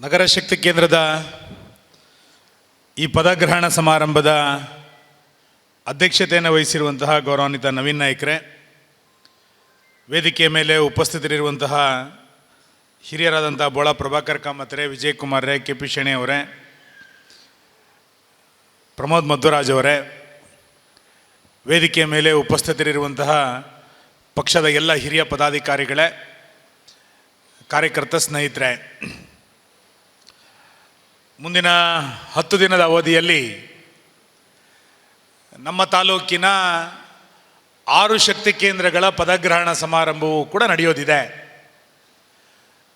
ನಗರ ಶಕ್ತಿ ಕೇಂದ್ರದ ಈ ಪದಗ್ರಹಣ ಸಮಾರಂಭದ ಅಧ್ಯಕ್ಷತೆಯನ್ನು ವಹಿಸಿರುವಂತಹ ಗೌರವಾನ್ವಿತ ನವೀನ್ ನಾಯ್ಕರೇ, ವೇದಿಕೆಯ ಮೇಲೆ ಉಪಸ್ಥಿತರಿರುವಂತಹ ಹಿರಿಯರಾದಂಥ ಬೋಳ ಪ್ರಭಾಕರ್ ಕಾಮತ್ರೆ ವಿಜಯ್ ಕುಮಾರ್ ರೇ, ಕೆ ಪಿ ಶೆಣೆ ಅವರೇ, ಪ್ರಮೋದ್ ಮಧ್ವರಾಜ್ ಅವರೇ, ವೇದಿಕೆಯ ಮೇಲೆ ಉಪಸ್ಥಿತರಿರುವಂತಹ ಪಕ್ಷದ ಎಲ್ಲ ಹಿರಿಯ ಪದಾಧಿಕಾರಿಗಳೇ, ಕಾರ್ಯಕರ್ತ ಸ್ನೇಹಿತರೆ ಮುಂದಿನ ಹತ್ತು ದಿನದ ಅವಧಿಯಲ್ಲಿ ನಮ್ಮ ತಾಲೂಕಿನ ಆರು ಶಕ್ತಿ ಕೇಂದ್ರಗಳ ಪದಗ್ರಹಣ ಸಮಾರಂಭವು ಕೂಡ ನಡೆಯೋದಿದೆ.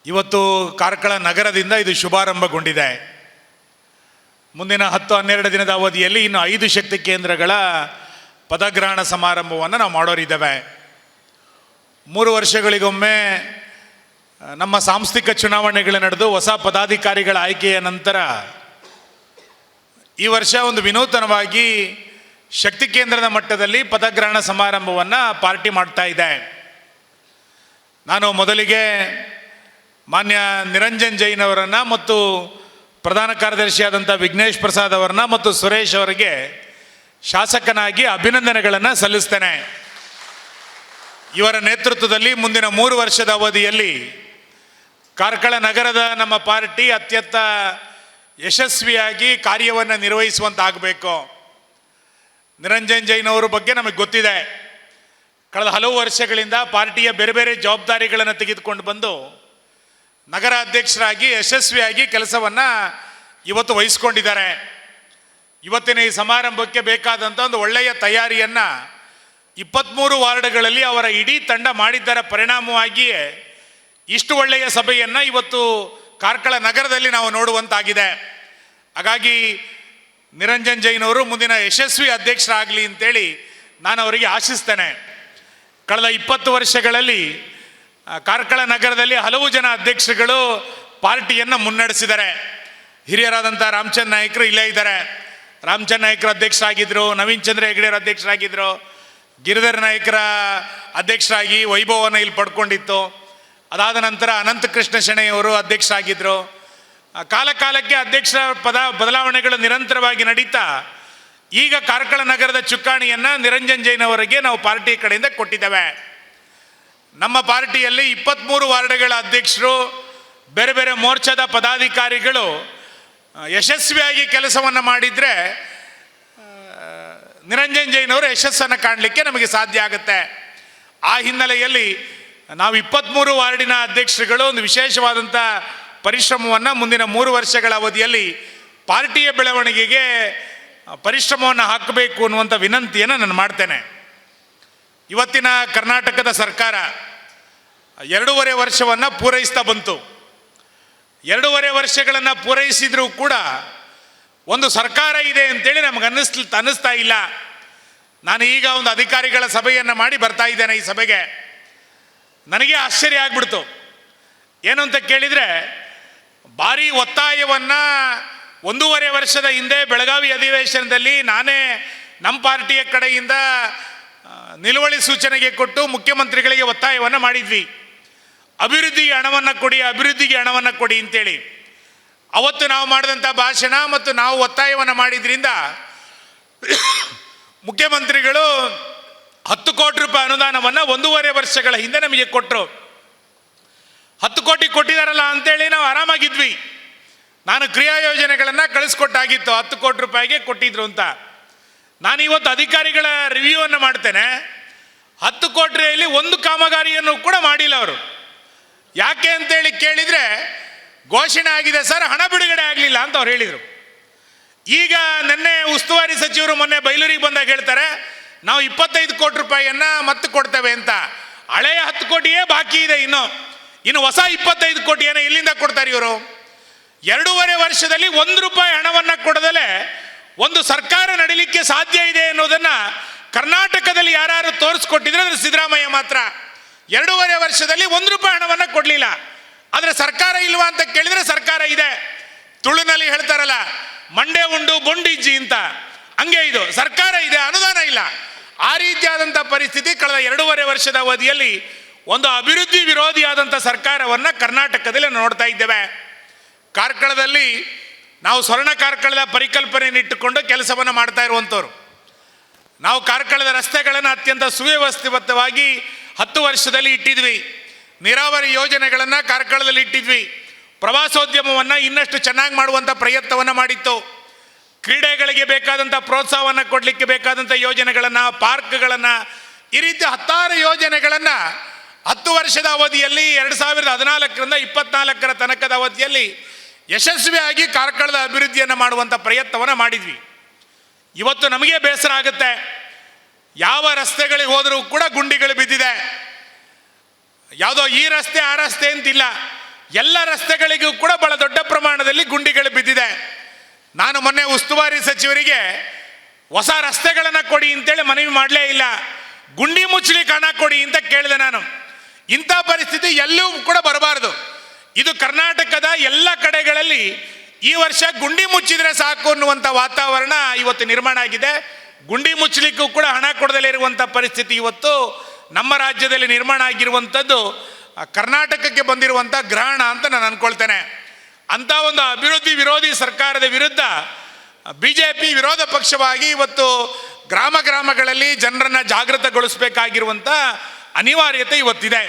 ಇವತ್ತು ಕಾರ್ಕಳ ನಗರದಿಂದ ಇದು ಶುಭಾರಂಭಗೊಂಡಿದೆ. ಮುಂದಿನ ಹತ್ತು ಹನ್ನೆರಡು ದಿನದ ಅವಧಿಯಲ್ಲಿ ಇನ್ನು ಐದು ಶಕ್ತಿ ಕೇಂದ್ರಗಳ ಪದಗ್ರಹಣ ಸಮಾರಂಭವನ್ನು ನಾವು ಮಾಡೋರಿದ್ದೇವೆ. ಮೂರು ವರ್ಷಗಳಿಗೊಮ್ಮೆ ನಮ್ಮ ಸಾಂಸ್ಥಿಕ ಚುನಾವಣೆಗಳು ನಡೆದು ಹೊಸ ಪದಾಧಿಕಾರಿಗಳ ಆಯ್ಕೆಯ ನಂತರ ಈ ವರ್ಷ ಒಂದು ವಿನೂತನವಾಗಿ ಶಕ್ತಿ ಕೇಂದ್ರದ ಮಟ್ಟದಲ್ಲಿ ಪದಗ್ರಹಣ ಸಮಾರಂಭವನ್ನು ಪಾರ್ಟಿ ಮಾಡ್ತಾ ಇದೆ. ನಾನು ಮೊದಲಿಗೆ ಮಾನ್ಯ ನಿರಂಜನ್ ಜೈನ್ ಅವರನ್ನು ಮತ್ತು ಪ್ರಧಾನ ಕಾರ್ಯದರ್ಶಿಯಾದಂಥ ವಿಘ್ನೇಶ್ ಪ್ರಸಾದ್ ಅವರನ್ನ ಮತ್ತು ಸುರೇಶ್ ಅವರಿಗೆ ಶಾಸಕನಾಗಿ ಅಭಿನಂದನೆಗಳನ್ನು ಸಲ್ಲಿಸ್ತೇನೆ. ಇವರ ನೇತೃತ್ವದಲ್ಲಿ ಮುಂದಿನ ಮೂರು ವರ್ಷದ ಅವಧಿಯಲ್ಲಿ ಕಾರ್ಕಳ ನಗರದ ನಮ್ಮ ಪಾರ್ಟಿ ಅತ್ಯಂತ ಯಶಸ್ವಿಯಾಗಿ ಕಾರ್ಯವನ್ನು ನಿರ್ವಹಿಸುವಂತಾಗಬೇಕು. ನಿರಂಜನ್ ಜೈನ್ ಅವರ ಬಗ್ಗೆ ನಮಗೆ ಗೊತ್ತಿದೆ. ಕಳೆದ ಹಲವು ವರ್ಷಗಳಿಂದ ಪಾರ್ಟಿಯ ಬೇರೆ ಬೇರೆ ಜವಾಬ್ದಾರಿಗಳನ್ನು ತೆಗೆದುಕೊಂಡು ಬಂದು ನಗರ ಅಧ್ಯಕ್ಷರಾಗಿ ಯಶಸ್ವಿಯಾಗಿ ಕೆಲಸವನ್ನು ಇವತ್ತು ವಹಿಸ್ಕೊಂಡಿದ್ದಾರೆ. ಇವತ್ತಿನ ಈ ಸಮಾರಂಭಕ್ಕೆ ಬೇಕಾದಂಥ ಒಂದು ಒಳ್ಳೆಯ ತಯಾರಿಯನ್ನು ಇಪ್ಪತ್ತ್ಮೂರು ವಾರ್ಡ್ಗಳಲ್ಲಿ ಅವರ ಇಡೀ ತಂಡ ಮಾಡಿದ್ದರ ಪರಿಣಾಮವಾಗಿಯೇ ಇಷ್ಟು ಒಳ್ಳೆಯ ಸಭೆಯನ್ನು ಇವತ್ತು ಕಾರ್ಕಳ ನಗರದಲ್ಲಿ ನಾವು ನೋಡುವಂತಾಗಿದೆ. ಹಾಗಾಗಿ ನಿರಂಜನ್ ಜೈನ್ ಅವರು ಮುಂದಿನ ಯಶಸ್ವಿ ಅಧ್ಯಕ್ಷರಾಗಲಿ ಅಂತೇಳಿ ನಾನು ಅವರಿಗೆ ಆಶಿಸ್ತೇನೆ. ಕಳೆದ ಇಪ್ಪತ್ತು ವರ್ಷಗಳಲ್ಲಿ ಕಾರ್ಕಳ ನಗರದಲ್ಲಿ ಹಲವು ಜನ ಅಧ್ಯಕ್ಷರುಗಳು ಪಾರ್ಟಿಯನ್ನು ಮುನ್ನಡೆಸಿದ್ದಾರೆ. ಹಿರಿಯರಾದಂಥ ರಾಮಚಂದ್ರ ನಾಯಕರು ಇಲ್ಲೇ ಇದ್ದಾರೆ. ರಾಮಚಂದ್ರ ನಾಯಕರು ಅಧ್ಯಕ್ಷರಾಗಿದ್ದರು ನವೀನ್ ಚಂದ್ರ ಹೆಗಡೆಯವರು ಅಧ್ಯಕ್ಷರಾಗಿದ್ದರು ಗಿರಿಧರ್ ನಾಯಕರ ಅಧ್ಯಕ್ಷರಾಗಿ ವೈಭವವನ್ನು ಇಲ್ಲಿ ಪಡ್ಕೊಂಡಿತ್ತು. ಅದಾದ ನಂತರ ಅನಂತ ಕೃಷ್ಣ ಶೆಣೆಯವರು ಅಧ್ಯಕ್ಷರಾಗಿದ್ದರು ಆಗಿದ್ದರು ಕಾಲಕಾಲಕ್ಕೆ ಅಧ್ಯಕ್ಷರ ಪದ ಬದಲಾವಣೆಗಳು ನಿರಂತರವಾಗಿ ನಡೀತಾ, ಈಗ ಕಾರ್ಕಳ ನಗರದ ಚುಕ್ಕಾಣಿಯನ್ನು ನಿರಂಜನ್ ಜೈನ್ ಅವರಿಗೆ ನಾವು ಪಾರ್ಟಿ ಕಡೆಯಿಂದ ಕೊಟ್ಟಿದ್ದೇವೆ. ನಮ್ಮ ಪಾರ್ಟಿಯಲ್ಲಿ ಇಪ್ಪತ್ತ್ಮೂರು ವಾರ್ಡ್ಗಳ ಅಧ್ಯಕ್ಷರು, ಬೇರೆ ಬೇರೆ ಮೋರ್ಚಾದ ಪದಾಧಿಕಾರಿಗಳು ಯಶಸ್ವಿಯಾಗಿ ಕೆಲಸವನ್ನು ಮಾಡಿದರೆ ನಿರಂಜನ್ ಜೈನ್ ಅವರು ಯಶಸ್ಸನ್ನು ಕಾಣಲಿಕ್ಕೆ ನಮಗೆ ಸಾಧ್ಯ ಆಗುತ್ತೆ. ಆ ಹಿನ್ನೆಲೆಯಲ್ಲಿ ನಾವು ಇಪ್ಪತ್ತ್ಮೂರು ವಾರ್ಡಿನ ಅಧ್ಯಕ್ಷರುಗಳು ಒಂದು ವಿಶೇಷವಾದಂಥ ಪರಿಶ್ರಮವನ್ನು ಮುಂದಿನ ಮೂರು ವರ್ಷಗಳ ಅವಧಿಯಲ್ಲಿ ಪಾರ್ಟಿಯ ಬೆಳವಣಿಗೆಗೆ ಪರಿಶ್ರಮವನ್ನು ಹಾಕಬೇಕು ಅನ್ನುವಂಥ ವಿನಂತಿಯನ್ನು ನಾನು ಮಾಡ್ತೇನೆ. ಇವತ್ತಿನ ಕರ್ನಾಟಕದ ಸರ್ಕಾರ ಎರಡೂವರೆ ವರ್ಷವನ್ನು ಪೂರೈಸ್ತಾ ಬಂತು. ಎರಡೂವರೆ ವರ್ಷಗಳನ್ನು ಪೂರೈಸಿದರೂ ಕೂಡ ಒಂದು ಸರ್ಕಾರ ಇದೆ ಅಂತೇಳಿ ನಮಗೆ ಅನ್ನಿಸ್ ಅನ್ನಿಸ್ತಾ ಇಲ್ಲ. ನಾನು ಈಗ ಒಂದು ಅಧಿಕಾರಿಗಳ ಸಭೆಯನ್ನು ಮಾಡಿ ಬರ್ತಾ ಇದ್ದೇನೆ ಈ ಸಭೆಗೆ. ನನಗೆ ಆಶ್ಚರ್ಯ ಆಗ್ಬಿಡ್ತು. ಏನು ಅಂತ ಕೇಳಿದರೆ, ಭಾರಿ ಒತ್ತಾಯವನ್ನು ಒಂದೂವರೆ ವರ್ಷದ ಹಿಂದೆ ಬೆಳಗಾವಿ ಅಧಿವೇಶನದಲ್ಲಿ ನಾನೇ ನಮ್ಮ ಪಾರ್ಟಿಯ ಕಡೆಯಿಂದ ನಿಲುವಳಿ ಸೂಚನೆಗೆ ಕೊಟ್ಟು ಮುಖ್ಯಮಂತ್ರಿಗಳಿಗೆ ಒತ್ತಾಯವನ್ನು ಮಾಡಿದ್ವಿ. ಅಭಿವೃದ್ಧಿಗೆ ಹಣವನ್ನು ಕೊಡಿ, ಅಭಿವೃದ್ಧಿಗೆ ಹಣವನ್ನು ಕೊಡಿ ಅಂತೇಳಿ. ಅವತ್ತು ನಾವು ಮಾಡಿದಂಥ ಭಾಷಣ ಮತ್ತು ನಾವು ಒತ್ತಾಯವನ್ನು ಮಾಡಿದ್ರಿಂದ ಮುಖ್ಯಮಂತ್ರಿಗಳು ಹತ್ತು ಕೋಟಿ ರೂಪಾಯಿ ಅನುದಾನವನ್ನು ಒಂದೂವರೆ ವರ್ಷಗಳ ಹಿಂದೆ ನಮಗೆ ಕೊಟ್ಟರು ಹತ್ತು ಕೋಟಿ ಕೊಟ್ಟಿದಾರಲ್ಲ ಅಂತೇಳಿ ನಾವು ಆರಾಮಾಗಿದ್ವಿ. ನಾನು ಕ್ರಿಯಾ ಯೋಜನೆಗಳನ್ನು ಕಳಿಸ್ಕೊಟ್ಟಾಗಿತ್ತು, ಹತ್ತು ಕೋಟಿ ರೂಪಾಯಿಗೆ ಕೊಟ್ಟಿದ್ರು ಅಂತ. ನಾನು ಇವತ್ತು ಅಧಿಕಾರಿಗಳ ರಿವ್ಯೂವನ್ನು ಮಾಡ್ತೇನೆ. ಹತ್ತು ಕೋಟಿಯಲ್ಲಿ ಒಂದು ಕಾಮಗಾರಿಯನ್ನು ಕೂಡ ಮಾಡಿಲ್ಲ ಅವರು. ಯಾಕೆ ಅಂತೇಳಿ ಕೇಳಿದರೆ, ಘೋಷಣೆ ಆಗಿದೆ ಸರ್, ಹಣ ಬಿಡುಗಡೆ ಆಗಲಿಲ್ಲ ಅಂತ ಅವ್ರು ಹೇಳಿದರು. ಈಗ ನಿನ್ನೆ ಉಸ್ತುವಾರಿ ಸಚಿವರು ಮೊನ್ನೆ ಬೈಲೂರಿಗೆ ಬಂದಾಗ ಹೇಳ್ತಾರೆ ನಾವು ಇಪ್ಪತ್ತೈದು ಕೋಟಿ ರೂಪಾಯಿಯನ್ನ ಮತ್ತೆ ಕೊಡ್ತೇವೆ ಅಂತ. ಹಳೆಯ ಹತ್ತು ಕೋಟಿಯೇ ಬಾಕಿ ಇದೆ ಇನ್ನು. ಇನ್ನು ಹೊಸ ಇಪ್ಪತ್ತೈದು ಕೋಟಿಯನ್ನು ಇಲ್ಲಿಂದ ಕೊಡ್ತಾರೆ ಇವರು? ಎರಡೂವರೆ ವರ್ಷದಲ್ಲಿ ಒಂದು ರೂಪಾಯಿ ಹಣವನ್ನು ಕೊಡದಲೆ ಒಂದು ಸರ್ಕಾರ ನಡೀಲಿಕ್ಕೆ ಸಾಧ್ಯ ಇದೆ ಅನ್ನೋದನ್ನು ಕರ್ನಾಟಕದಲ್ಲಿ ಯಾರು ತೋರಿಸ್ಕೊಟ್ಟಿದ್ರೆ ಅದು ಸಿದ್ದರಾಮಯ್ಯ ಮಾತ್ರ. ಎರಡೂವರೆ ವರ್ಷದಲ್ಲಿ ಒಂದು ರೂಪಾಯಿ ಹಣವನ್ನು ಕೊಡಲಿಲ್ಲ. ಆದರೆ ಸರ್ಕಾರ ಇಲ್ವಾ ಅಂತ ಕೇಳಿದರೆ ಸರ್ಕಾರ ಇದೆ. ತುಳುನಲ್ಲಿ ಹೇಳ್ತಾರಲ್ಲ, ಮಂಡೆ ಉಂಡು, ಬೊಂಡಿಜ್ಜಿ ಅಂತ. ಹಂಗೆ ಇದು. ಸರ್ಕಾರ ಇದೆ, ಅನುದಾನ ಇಲ್ಲ. ಆ ರೀತಿಯಾದಂಥ ಪರಿಸ್ಥಿತಿ ಕಳೆದ ಎರಡೂವರೆ ವರ್ಷದ ಅವಧಿಯಲ್ಲಿ ಒಂದು ಅಭಿವೃದ್ಧಿ ವಿರೋಧಿಯಾದಂಥ ಸರ್ಕಾರವನ್ನು ಕರ್ನಾಟಕದಲ್ಲಿ ನೋಡ್ತಾ ಇದ್ದೇವೆ. ಕಾರ್ಕಳದಲ್ಲಿ ನಾವು ಸ್ವರ್ಣ ಕಾರ್ಕಳದ ಪರಿಕಲ್ಪನೆಯನ್ನು ಇಟ್ಟುಕೊಂಡು ಕೆಲಸವನ್ನು ಮಾಡ್ತಾ ಇರುವಂಥವ್ರು ನಾವು ಕಾರ್ಕಳದ ರಸ್ತೆಗಳನ್ನು ಅತ್ಯಂತ ಸುವ್ಯವಸ್ಥಿತವಾಗಿ ಹತ್ತು ವರ್ಷದಲ್ಲಿ ಇಟ್ಟಿದ್ವಿ. ನೀರಾವರಿ ಯೋಜನೆಗಳನ್ನು ಕಾರ್ಕಳದಲ್ಲಿ ಇಟ್ಟಿದ್ವಿ. ಪ್ರವಾಸೋದ್ಯಮವನ್ನು ಇನ್ನಷ್ಟು ಚೆನ್ನಾಗಿ ಮಾಡುವಂಥ ಪ್ರಯತ್ನವನ್ನು ಮಾಡಿತ್ತು. ಕ್ರೀಡೆಗಳಿಗೆ ಬೇಕಾದಂಥ ಪ್ರೋತ್ಸಾಹವನ್ನು ಕೊಡಲಿಕ್ಕೆ ಬೇಕಾದಂಥ ಯೋಜನೆಗಳನ್ನು, ಪಾರ್ಕ್ಗಳನ್ನು, ಈ ರೀತಿ ಹತ್ತಾರು ಯೋಜನೆಗಳನ್ನು ಹತ್ತು ವರ್ಷದ ಅವಧಿಯಲ್ಲಿ, ಎರಡು ಸಾವಿರದ ಹದಿನಾಲ್ಕರಿಂದ ಇಪ್ಪತ್ನಾಲ್ಕರ ತನಕದ ಅವಧಿಯಲ್ಲಿ ಯಶಸ್ವಿಯಾಗಿ ಕಾರ್ಕಳದ ಅಭಿವೃದ್ಧಿಯನ್ನು ಮಾಡುವಂಥ ಪ್ರಯತ್ನವನ್ನು ಮಾಡಿದ್ವಿ. ಇವತ್ತು ನಮಗೆ ಬೇಸರ ಆಗುತ್ತೆ. ಯಾವ ರಸ್ತೆಗಳಿಗೆ ಹೋದರೂ ಕೂಡ ಗುಂಡಿಗಳು ಬಿದ್ದಿದೆ. ಯಾವುದೋ ಈ ರಸ್ತೆ, ಆ ರಸ್ತೆ ಅಂತಿಲ್ಲ. ಎಲ್ಲ ರಸ್ತೆಗಳಿಗೂ ಕೂಡ ಬಹಳ ದೊಡ್ಡ ಪ್ರಮಾಣದಲ್ಲಿ ಗುಂಡಿಗಳು ಬಿದ್ದಿದೆ. ನಾನು ಮೊನ್ನೆ ಉಸ್ತುವಾರಿ ಸಚಿವರಿಗೆ ಹೊಸ ರಸ್ತೆಗಳನ್ನು ಕೊಡಿ ಅಂತೇಳಿ ಮನವಿ ಮಾಡಲೇ ಇಲ್ಲ. ಗುಂಡಿ ಮುಚ್ಚಲಿಕ್ಕೆ ಹಣ ಕೊಡಿ ಅಂತ ಕೇಳಿದೆ ನಾನು. ಇಂಥ ಪರಿಸ್ಥಿತಿ ಎಲ್ಲೂ ಕೂಡ ಬರಬಾರದು. ಇದು ಕರ್ನಾಟಕದ ಎಲ್ಲ ಕಡೆಗಳಲ್ಲಿ ಈ ವರ್ಷ ಗುಂಡಿ ಮುಚ್ಚಿದ್ರೆ ಸಾಕು ಅನ್ನುವಂಥ ವಾತಾವರಣ ಇವತ್ತು ನಿರ್ಮಾಣ ಆಗಿದೆ. ಗುಂಡಿ ಮುಚ್ಚಲಿಕ್ಕೂ ಕೂಡ ಹಣ ಕೊಡದಲ್ಲೇ ಇರುವಂಥ ಪರಿಸ್ಥಿತಿ ಇವತ್ತು ನಮ್ಮ ರಾಜ್ಯದಲ್ಲಿ ನಿರ್ಮಾಣ ಆಗಿರುವಂಥದ್ದು ಕರ್ನಾಟಕಕ್ಕೆ ಬಂದಿರುವಂಥ ಗ್ರಹಣ ಅಂತ ನಾನು ಅನ್ಕೊಳ್ತೇನೆ. ಅಂಥ ಒಂದು ಅಭಿವೃದ್ಧಿ ವಿರೋಧಿ ಸರ್ಕಾರದ ವಿರುದ್ಧ ಬಿ ಜೆ ಪಿ ವಿರೋಧ ಪಕ್ಷವಾಗಿ ಇವತ್ತು ಗ್ರಾಮ ಗ್ರಾಮಗಳಲ್ಲಿ ಜನರನ್ನು ಜಾಗೃತಗೊಳಿಸಬೇಕಾಗಿರುವಂಥ ಅನಿವಾರ್ಯತೆ ಇವತ್ತಿದೆ.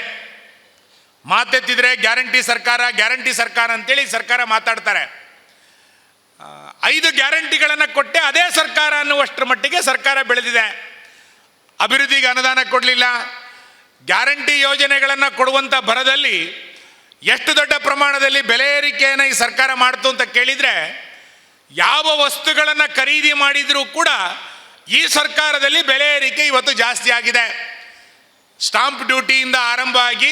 ಮಾತೆತ್ತಿದ್ರೆ ಗ್ಯಾರಂಟಿ ಸರ್ಕಾರ ಗ್ಯಾರಂಟಿ ಸರ್ಕಾರ ಅಂತೇಳಿ ಸರ್ಕಾರ ಮಾತಾಡ್ತಾರೆ. ಐದು ಗ್ಯಾರಂಟಿಗಳನ್ನು ಕೊಟ್ಟೆ ಅದೇ ಸರ್ಕಾರ ಅನ್ನುವಷ್ಟರ ಮಟ್ಟಿಗೆ ಸರ್ಕಾರ ಬೆಳೆದಿದೆ. ಅಭಿವೃದ್ಧಿಗೆ ಅನುದಾನ ಕೊಡಲಿಲ್ಲ. ಗ್ಯಾರಂಟಿ ಯೋಜನೆಗಳನ್ನು ಕೊಡುವಂಥ ಭರದಲ್ಲಿ ಎಷ್ಟು ದೊಡ್ಡ ಪ್ರಮಾಣದಲ್ಲಿ ಬೆಲೆ ಏರಿಕೆಯನ್ನು ಈ ಸರ್ಕಾರ ಮಾಡ್ತು ಅಂತ ಕೇಳಿದರೆ, ಯಾವ ವಸ್ತುಗಳನ್ನು ಖರೀದಿ ಮಾಡಿದರೂ ಕೂಡ ಈ ಸರ್ಕಾರದಲ್ಲಿ ಬೆಲೆ ಏರಿಕೆ ಇವತ್ತು ಜಾಸ್ತಿ ಆಗಿದೆ. ಸ್ಟಾಂಪ್ ಡ್ಯೂಟಿಯಿಂದ ಆರಂಭ ಆಗಿ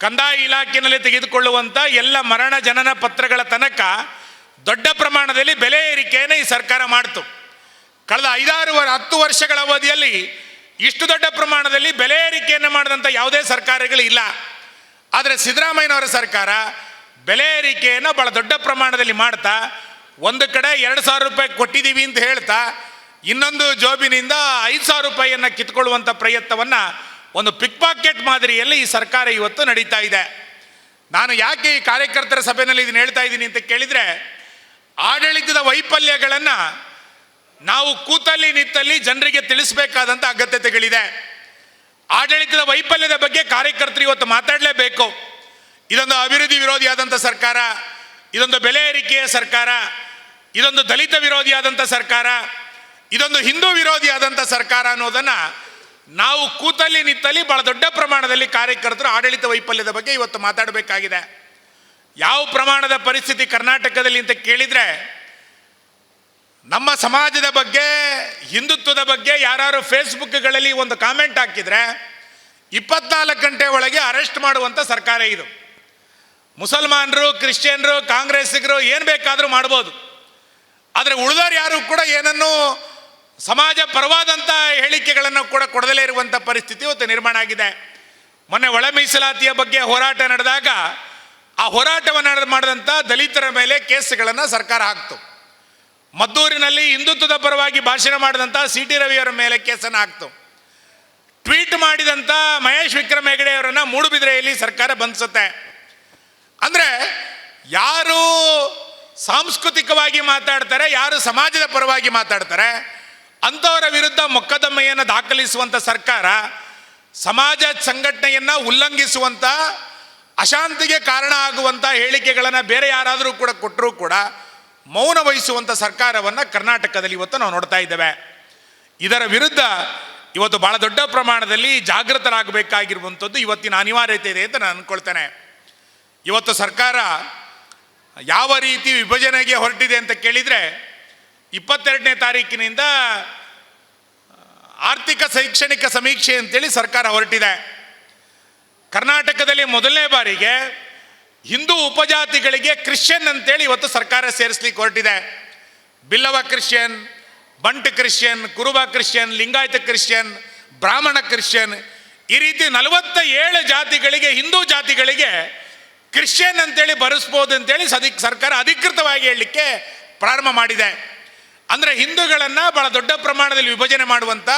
ಕಂದಾಯ ಇಲಾಖೆಯಲ್ಲಿ ತೆಗೆದುಕೊಳ್ಳುವಂಥ ಎಲ್ಲ ಮರಣ ಜನನ ಪತ್ರಗಳ ತನಕ ದೊಡ್ಡ ಪ್ರಮಾಣದಲ್ಲಿ ಬೆಲೆ ಏರಿಕೆಯನ್ನು ಈ ಸರ್ಕಾರ ಮಾಡಿತು. ಕಳೆದ ಐದಾರು ಹತ್ತು ವರ್ಷಗಳ ಅವಧಿಯಲ್ಲಿ ಇಷ್ಟು ದೊಡ್ಡ ಪ್ರಮಾಣದಲ್ಲಿ ಬೆಲೆ ಏರಿಕೆಯನ್ನು ಮಾಡಿದಂಥ ಯಾವುದೇ ಸರ್ಕಾರಗಳು ಇಲ್ಲ. ಆದರೆ ಸಿದ್ದರಾಮಯ್ಯನವರ ಸರ್ಕಾರ ಬೆಲೆ ಏರಿಕೆಯನ್ನು ಭಾಳ ದೊಡ್ಡ ಪ್ರಮಾಣದಲ್ಲಿ ಮಾಡ್ತಾ ಒಂದು ಕಡೆ ಎರಡು ಸಾವಿರ ರೂಪಾಯಿ ಕೊಟ್ಟಿದ್ದೀವಿ ಅಂತ ಹೇಳ್ತಾ ಇನ್ನೊಂದು ಜೋಬಿನಿಂದ ಐದು ಸಾವಿರ ರೂಪಾಯಿಯನ್ನು ಕಿತ್ಕೊಳ್ಳುವಂಥ ಪ್ರಯತ್ನವನ್ನು ಒಂದು ಪಿಕ್ ಪಾಕೆಟ್ ಮಾದರಿಯಲ್ಲಿ ಈ ಸರ್ಕಾರ ಇವತ್ತು ನಡೀತಾ ಇದೆ. ನಾನು ಯಾಕೆ ಈ ಕಾರ್ಯಕರ್ತರ ಸಭೆಯಲ್ಲಿ ಇದನ್ನು ಹೇಳ್ತಾ ಇದ್ದೀನಿ ಅಂತ ಕೇಳಿದರೆ ಆಡಳಿತದ ವೈಫಲ್ಯಗಳನ್ನು ನಾವು ಕೂತಲ್ಲಿ ನಿತ್ತಲ್ಲಿ ಜನರಿಗೆ ತಿಳಿಸಬೇಕಾದಂಥ ಅಗತ್ಯತೆಗಳಿದೆ. ಆಡಳಿತದ ವೈಫಲ್ಯದ ಬಗ್ಗೆ ಕಾರ್ಯಕರ್ತರು ಇವತ್ತು ಮಾತಾಡಲೇಬೇಕು. ಇದೊಂದು ಅಭಿವೃದ್ಧಿ ವಿರೋಧಿಯಾದಂಥ ಸರ್ಕಾರ, ಇದೊಂದು ಬೆಲೆ ಏರಿಕೆಯ ಸರ್ಕಾರ, ಇದೊಂದು ದಲಿತ ವಿರೋಧಿಯಾದಂಥ ಸರ್ಕಾರ, ಇದೊಂದು ಹಿಂದೂ ವಿರೋಧಿಯಾದಂಥ ಸರ್ಕಾರ ಅನ್ನೋದನ್ನು ನಾವು ಕೂತಲ್ಲಿ ನಿತ್ತಲ್ಲಿ ಬಹಳ ದೊಡ್ಡ ಪ್ರಮಾಣದಲ್ಲಿ ಕಾರ್ಯಕರ್ತರು ಆಡಳಿತ ವೈಫಲ್ಯದ ಬಗ್ಗೆ ಇವತ್ತು ಮಾತಾಡಬೇಕಾಗಿದೆ. ಯಾವ ಪ್ರಮಾಣದ ಪರಿಸ್ಥಿತಿ ಕರ್ನಾಟಕದಲ್ಲಿ ಅಂತ ಕೇಳಿದರೆ ನಮ್ಮ ಸಮಾಜದ ಬಗ್ಗೆ, ಹಿಂದುತ್ವದ ಬಗ್ಗೆ ಯಾರು ಫೇಸ್ಬುಕ್ಗಳಲ್ಲಿ ಒಂದು ಕಾಮೆಂಟ್ ಹಾಕಿದರೆ ಇಪ್ಪತ್ನಾಲ್ಕು ಗಂಟೆ ಒಳಗೆ ಅರೆಸ್ಟ್ ಮಾಡುವಂಥ ಸರ್ಕಾರ ಇದು. ಮುಸಲ್ಮಾನರು, ಕ್ರಿಶ್ಚಿಯನ್ರು, ಕಾಂಗ್ರೆಸ್ಸಿಗರು ಏನು ಬೇಕಾದರೂ ಮಾಡ್ಬೋದು. ಆದರೆ ಉಳಿದವರು ಯಾರು ಕೂಡ ಏನನ್ನು ಸಮಾಜ ಪರವಾದಂಥ ಹೇಳಿಕೆಗಳನ್ನು ಕೂಡ ಕೊಡದಲೇ ಇರುವಂಥ ಪರಿಸ್ಥಿತಿ ಇವತ್ತು ನಿರ್ಮಾಣ ಆಗಿದೆ. ಮೊನ್ನೆ ಒಳ ಮೀಸಲಾತಿಯ ಬಗ್ಗೆ ಹೋರಾಟ ನಡೆದಾಗ ಆ ಹೋರಾಟವನ್ನು ಮಾಡಿದಂಥ ದಲಿತರ ಮೇಲೆ ಕೇಸ್ಗಳನ್ನು ಸರ್ಕಾರ ಹಾಕ್ತು. ಮದ್ದೂರಿನಲ್ಲಿ ಹಿಂದುತ್ವದ ಪರವಾಗಿ ಭಾಷಣ ಮಾಡಿದಂಥ ಸಿ ಟಿ ರವಿಯವರ ಮೇಲೆ ಕೇಸನ್ನು ಹಾಕ್ತು. ಟ್ವೀಟ್ ಮಾಡಿದಂಥ ಮಹೇಶ್ ವಿಕ್ರಮ್ ಹೆಗಡೆ ಅವರನ್ನು ಮೂಡುಬಿದ್ರೆಯಲ್ಲಿ ಸರ್ಕಾರ ಬಂಧಿಸುತ್ತೆ. ಅಂದರೆ ಯಾರು ಸಾಂಸ್ಕೃತಿಕವಾಗಿ ಮಾತಾಡ್ತಾರೆ, ಯಾರು ಸಮಾಜದ ಪರವಾಗಿ ಮಾತಾಡ್ತಾರೆ, ಅಂಥವರ ವಿರುದ್ಧ ಮೊಕದ್ದಮೆಯನ್ನು ದಾಖಲಿಸುವಂಥ ಸರ್ಕಾರ, ಸಮಾಜ ಸಂಘಟನೆಯನ್ನು ಉಲ್ಲಂಘಿಸುವಂಥ ಅಶಾಂತಿಗೆ ಕಾರಣ ಆಗುವಂಥ ಹೇಳಿಕೆಗಳನ್ನು ಬೇರೆ ಯಾರಾದರೂ ಕೂಡ ಕೊಟ್ಟರೂ ಕೂಡ ಮೌನ ವಹಿಸುವಂಥ ಸರ್ಕಾರವನ್ನು ಕರ್ನಾಟಕದಲ್ಲಿ ಇವತ್ತು ನಾವು ನೋಡ್ತಾ ಇದ್ದೇವೆ. ಇದರ ವಿರುದ್ಧ ಇವತ್ತು ಭಾಳ ದೊಡ್ಡ ಪ್ರಮಾಣದಲ್ಲಿ ಜಾಗೃತರಾಗಬೇಕಾಗಿರುವಂಥದ್ದು ಇವತ್ತಿನ ಅನಿವಾರ್ಯತೆ ಇದೆ ಅಂತ ನಾನು ಅಂದ್ಕೊಳ್ತೇನೆ ಇವತ್ತು ಸರ್ಕಾರ ಯಾವ ರೀತಿ ವಿಭಜನೆಗೆ ಹೊರಟಿದೆ ಅಂತ ಕೇಳಿದರೆ ಇಪ್ಪತ್ತೆರಡನೇ ತಾರೀಕಿನಿಂದ ಆರ್ಥಿಕ ಶೈಕ್ಷಣಿಕ ಸಮೀಕ್ಷೆ ಅಂತೇಳಿ ಸರ್ಕಾರ ಹೊರಟಿದೆ. ಕರ್ನಾಟಕದಲ್ಲಿ ಮೊದಲನೇ ಬಾರಿಗೆ ಹಿಂದೂ ಉಪಜಾತಿಗಳಿಗೆ ಕ್ರಿಶ್ಚಿಯನ್ ಅಂತೇಳಿ ಇವತ್ತು ಸರ್ಕಾರ ಸೇರಿಸ್ಲಿಕ್ಕೆ ಹೊರಟಿದೆ ಬಿಲ್ಲವ ಕ್ರಿಶ್ಚಿಯನ್, ಬಂಟ್ ಕ್ರಿಶ್ಚಿಯನ್, ಕುರುಬ ಕ್ರಿಶ್ಚಿಯನ್, ಲಿಂಗಾಯತ ಕ್ರಿಶ್ಚಿಯನ್, ಬ್ರಾಹ್ಮಣ ಕ್ರಿಶ್ಚಿಯನ್ ಈ ರೀತಿ ನಲವತ್ತ ಏಳು ಜಾತಿಗಳಿಗೆ, ಹಿಂದೂ ಜಾತಿಗಳಿಗೆ ಕ್ರಿಶ್ಚಿಯನ್ ಅಂತೇಳಿ ಬರೆಸ್ಬೋದು ಅಂತೇಳಿ ಸದಿ ಸರ್ಕಾರ ಅಧಿಕೃತವಾಗಿ ಹೇಳಲಿಕ್ಕೆ ಪ್ರಾರಂಭ ಮಾಡಿದೆ. ಅಂದರೆ ಹಿಂದೂಗಳನ್ನು ಬಹಳ ದೊಡ್ಡ ಪ್ರಮಾಣದಲ್ಲಿ ವಿಭಜನೆ ಮಾಡುವಂಥ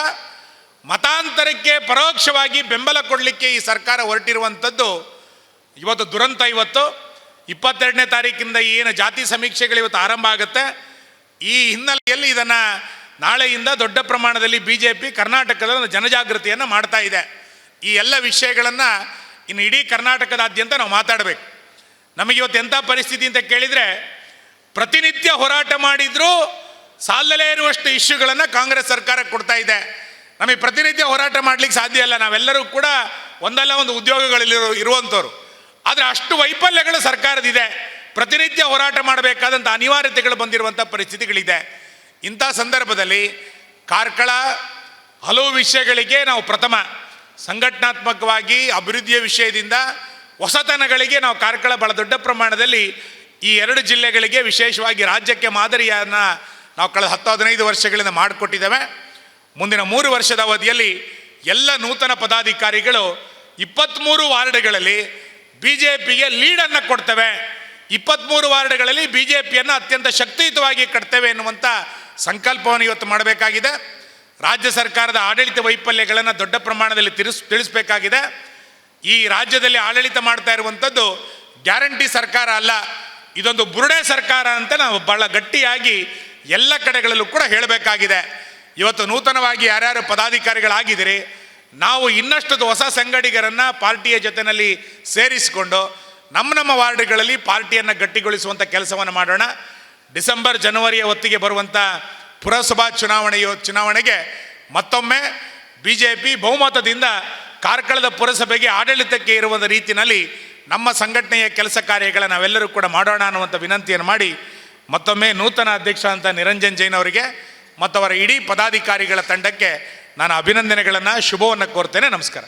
ಮತಾಂತರಕ್ಕೆ ಪರೋಕ್ಷವಾಗಿ ಬೆಂಬಲ ಕೊಡಲಿಕ್ಕೆ ಈ ಸರ್ಕಾರ ಹೊರಟಿರುವಂಥದ್ದು ಇವತ್ತು ದುರಂತ ಇವತ್ತು. ಇಪ್ಪತ್ತೆರಡನೇ ತಾರೀಕಿಂದ ಏನು ಜಾತಿ ಸಮೀಕ್ಷೆಗಳು ಇವತ್ತು ಆರಂಭ ಆಗುತ್ತೆ. ಈ ಹಿನ್ನೆಲೆಯಲ್ಲಿ ಇದನ್ನು ನಾಳೆಯಿಂದ ದೊಡ್ಡ ಪ್ರಮಾಣದಲ್ಲಿ ಬಿ ಜೆ ಪಿ ಕರ್ನಾಟಕದ ಒಂದು ಜನಜಾಗೃತಿಯನ್ನು ಮಾಡ್ತಾ ಇದೆ. ಈ ಎಲ್ಲ ವಿಷಯಗಳನ್ನು ಇನ್ನು ಇಡೀ ಕರ್ನಾಟಕದಾದ್ಯಂತ ನಾವು ಮಾತಾಡಬೇಕು. ನಮಗೆ ಇವತ್ತು ಎಂಥ ಪರಿಸ್ಥಿತಿ ಅಂತ ಕೇಳಿದರೆ, ಪ್ರತಿನಿತ್ಯ ಹೋರಾಟ ಮಾಡಿದರೂ ಸಾಲಲೇ ಇರುವಷ್ಟು ಇಶ್ಯೂಗಳನ್ನು ಕಾಂಗ್ರೆಸ್ ಸರ್ಕಾರ ಕೊಡ್ತಾ ಇದೆ. ನಮಗೆ ಪ್ರತಿನಿತ್ಯ ಹೋರಾಟ ಮಾಡಲಿಕ್ಕೆ ಸಾಧ್ಯ ಇಲ್ಲ. ನಾವೆಲ್ಲರೂ ಕೂಡ ಒಂದಲ್ಲ ಒಂದು ಉದ್ಯೋಗಗಳಲ್ಲಿ ಇರುವಂಥವ್ರು. ಆದರೆ ಅಷ್ಟು ವೈಫಲ್ಯಗಳು ಸರ್ಕಾರದಿದೆ. ಪ್ರತಿನಿತ್ಯ ಹೋರಾಟ ಮಾಡಬೇಕಾದಂಥ ಅನಿವಾರ್ಯತೆಗಳು ಬಂದಿರುವಂಥ ಪರಿಸ್ಥಿತಿಗಳಿದೆ. ಇಂಥ ಸಂದರ್ಭದಲ್ಲಿ ಕಾರ್ಕಳ ಹಲವು ವಿಷಯಗಳಿಗೆ ನಾವು ಪ್ರಥಮ ಸಂಘಟನಾತ್ಮಕವಾಗಿ ಅಭಿವೃದ್ಧಿಯ ವಿಷಯದಿಂದ ಹೊಸತನಗಳಿಗೆ ನಾವು ಕಾರ್ಕಳ ಬಹಳ ದೊಡ್ಡ ಪ್ರಮಾಣದಲ್ಲಿ ಈ ಎರಡು ಜಿಲ್ಲೆಗಳಿಗೆ ವಿಶೇಷವಾಗಿ ರಾಜ್ಯಕ್ಕೆ ಮಾದರಿಯನ್ನು ನಾವು ಕಳೆದ ಹತ್ತು ಹದಿನೈದು ವರ್ಷಗಳಿಂದ ಮಾಡಿಕೊಟ್ಟಿದ್ದೇವೆ. ಮುಂದಿನ ಮೂರು ವರ್ಷದ ಅವಧಿಯಲ್ಲಿ ಎಲ್ಲ ನೂತನ ಪದಾಧಿಕಾರಿಗಳು ಇಪ್ಪತ್ತ್ಮೂರು ವಾರ್ಡ್ಗಳಲ್ಲಿ ಬಿ ಜೆ ಪಿಗೆ ಲೀಡನ್ನು ಕೊಡ್ತೇವೆ. ಇಪ್ಪತ್ತ್ಮೂರು ವಾರ್ಡ್ಗಳಲ್ಲಿ ಬಿ ಜೆ ಪಿಯನ್ನು ಅತ್ಯಂತ ಶಕ್ತಿಯುತವಾಗಿ ಕಟ್ತೇವೆ ಎನ್ನುವಂಥ ಸಂಕಲ್ಪವನ್ನು ಇವತ್ತು ಮಾಡಬೇಕಾಗಿದೆ. ರಾಜ್ಯ ಸರ್ಕಾರದ ಆಡಳಿತ ವೈಫಲ್ಯಗಳನ್ನು ದೊಡ್ಡ ಪ್ರಮಾಣದಲ್ಲಿ ತಿಳಿಸ್ ತಿಳಿಸಬೇಕಾಗಿದೆ. ಈ ರಾಜ್ಯದಲ್ಲಿ ಆಡಳಿತ ಮಾಡ್ತಾ ಇರುವಂಥದ್ದು ಗ್ಯಾರಂಟಿ ಸರ್ಕಾರ ಅಲ್ಲ, ಇದೊಂದು ಬುರುಡೆ ಸರ್ಕಾರ ಅಂತ ನಾವು ಬಹಳ ಗಟ್ಟಿಯಾಗಿ ಎಲ್ಲ ಕಡೆಗಳಲ್ಲೂ ಕೂಡ ಹೇಳಬೇಕಾಗಿದೆ. ಇವತ್ತು ನೂತನವಾಗಿ ಯಾರ್ಯಾರು ಪದಾಧಿಕಾರಿಗಳಾಗಿದ್ದೀರಿ ನಾವು ಇನ್ನಷ್ಟು ಹೊಸ ಸಂಗಡಿಗರನ್ನು ಪಾರ್ಟಿಯ ಜೊತೆಯಲ್ಲಿ ಸೇರಿಸಿಕೊಂಡು ನಮ್ಮ ನಮ್ಮ ವಾರ್ಡ್ಗಳಲ್ಲಿ ಪಾರ್ಟಿಯನ್ನು ಗಟ್ಟಿಗೊಳಿಸುವಂಥ ಕೆಲಸವನ್ನು ಮಾಡೋಣ. ಡಿಸೆಂಬರ್, ಜನವರಿಯ ಹೊತ್ತಿಗೆ ಬರುವಂಥ ಪುರಸಭಾ ಚುನಾವಣೆಯ ಚುನಾವಣೆಗೆ ಮತ್ತೊಮ್ಮೆ ಬಿ ಜೆ ಪಿ ಬಹುಮತದಿಂದ ಕಾರ್ಕಳದ ಪುರಸಭೆಗೆ ಆಡಳಿತಕ್ಕೆ ಇರುವ ರೀತಿಯಲ್ಲಿ ನಮ್ಮ ಸಂಘಟನೆಯ ಕೆಲಸ ಕಾರ್ಯಗಳ ನಾವೆಲ್ಲರೂ ಕೂಡ ಮಾಡೋಣ ಅನ್ನುವಂಥ ವಿನಂತಿಯನ್ನು ಮಾಡಿ ಮತ್ತೊಮ್ಮೆ ನೂತನ ಅಧ್ಯಕ್ಷ ಅಂತ ನಿರಂಜನ್ ಜೈನ್ ಅವರಿಗೆ ಮತ್ತು ಅವರ ಇಡೀ ಪದಾಧಿಕಾರಿಗಳ ತಂಡಕ್ಕೆ ನಾನು ಅಭಿನಂದನೆಗಳನ್ನು ಶುಭವನ್ನು ಕೋರ್ತೇನೆ. ನಮಸ್ಕಾರ.